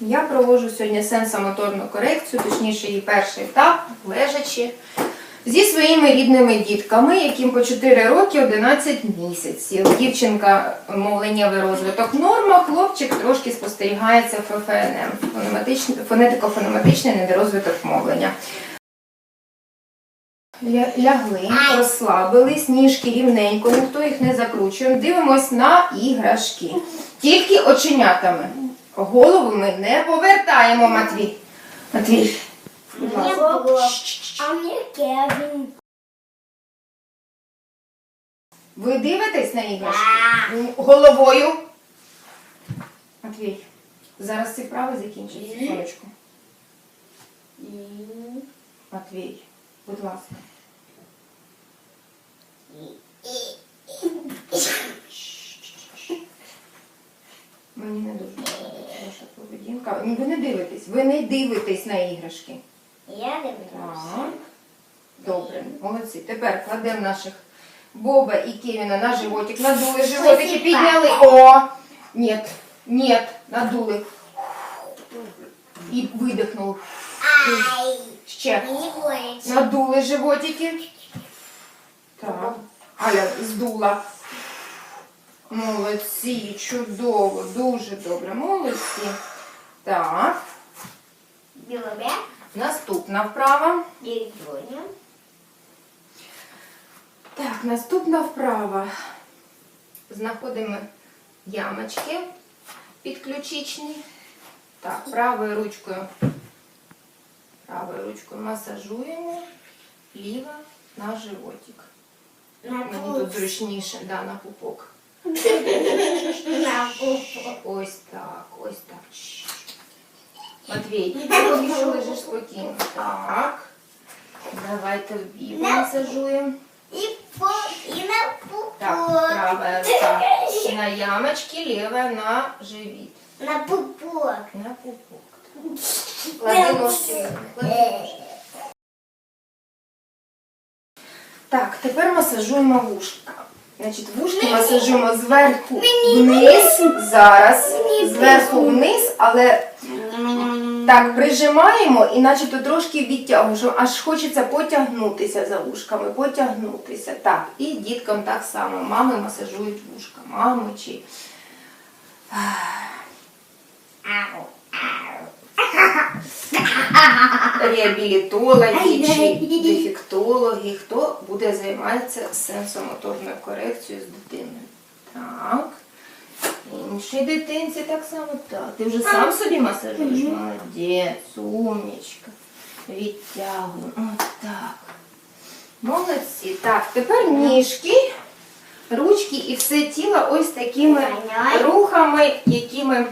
Я проводжу сьогодні сенсомоторну корекцію, точніше її перший етап, лежачи, зі своїми рідними дітками, яким по 4 роки 11 місяців. Дівчинка мовленнєвий розвиток норма, хлопчик трошки спостерігається ФФНМ, фонематичний- фонетико-фонематичний недорозвиток мовлення. Лягли, розслабились, ніжки рівненько, ніхто їх не закручує. Дивимось на іграшки. Тільки оченятами. Голову ми не повертаємо, Матвій. Матвій. будь ласка. А мне Кевин. Ви дивитесь на іграшки? Головою. Матвій. Зараз ці вправи закінчаться. Сонечко. Матвій, будь ласка. Мені не дуже подобається ваша Ні, Ви не дивитесь, ви не дивитесь на іграшки. Я. Так. Добре, молодці. Тепер кладемо наших Боба і Кевіна на животик. Надули животики, підняли. О! Ні, ні, надули. І видихнули. Ай, Ще. Надули животики. Так. Аля здула. Молодці, чудово, дуже добре. Молодці. Так. Белобя, Наступна вправа. деревня. Так, наступна вправа. Знаходимо ямочки підключичні. Так, правою ручкою. Правою ручкою масажуємо, ліва на животик. На Мені тут зручніше, да, на пупок. На пупок. Ось так, ось так. Матвій, що лежиш спокійно. Так. Давайте в бік масажуємо. И, по, и на пупок. Так, правая рука на ямочке, левая на живіт. На пупок. На пупок. Клади ножки. клади ножки. Так, тепер масажуємо вушка. Значить, вушки масажуємо зверху вниз. Зараз. Зверху вниз, але так прижимаємо і начебто трошки відтягуємо, аж хочеться потягнутися за вушками, потягнутися. Так, і діткам так само. Мами масажують вушка. Мами чи. Реабілітологи чи дефектологи, хто буде займатися сенсомоторною корекцією з дитиною. Так. Іншій дитинці так само. Так. Ти вже сам собі масажуєш? Молодець, умнічка. Відтягуємо. От так. Молодці. Так, тепер ніжки, ручки і все тіло ось такими рухами, якими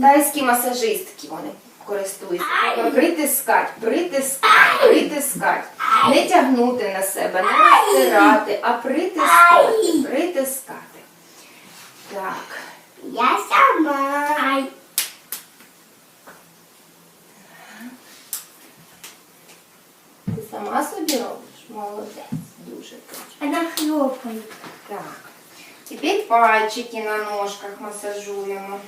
тайські масажистки вони користуються. Треба Притискать, притискать, притискать. Не тягнути на себе, не розтирати, а притискати, притискати. Так. Я сама. Ай. Ти сама собі робиш? Молодець. Дуже круто. Она хлопает. Так. Тепер пальчики на ножках масажуємо.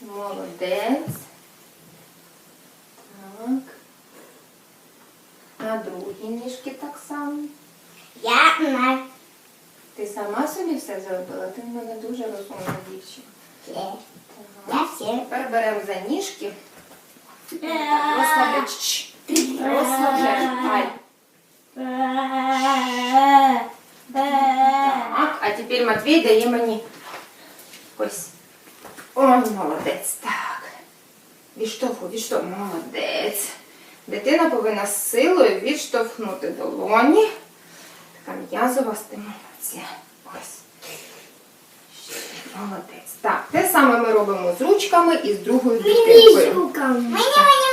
Молодець. Так. На другі ніжки так само. Я на Ти сама собі все зробила? Ти в мене дуже розумна дівчинка. Так. Тепер беремо за ніжки. Розслабляй. Чш. Розслабляй. Так, а тепер Матвій дає мені ось. Ой, молодець. Так. Відштовхуй, відштовхуй. Молодець. Дитина повинна з силою відштовхнути долоні. М'язова стимуляція. Ось. Молодець. Так, те саме ми робимо з ручками і з другою Мені з руками. Мені, мені,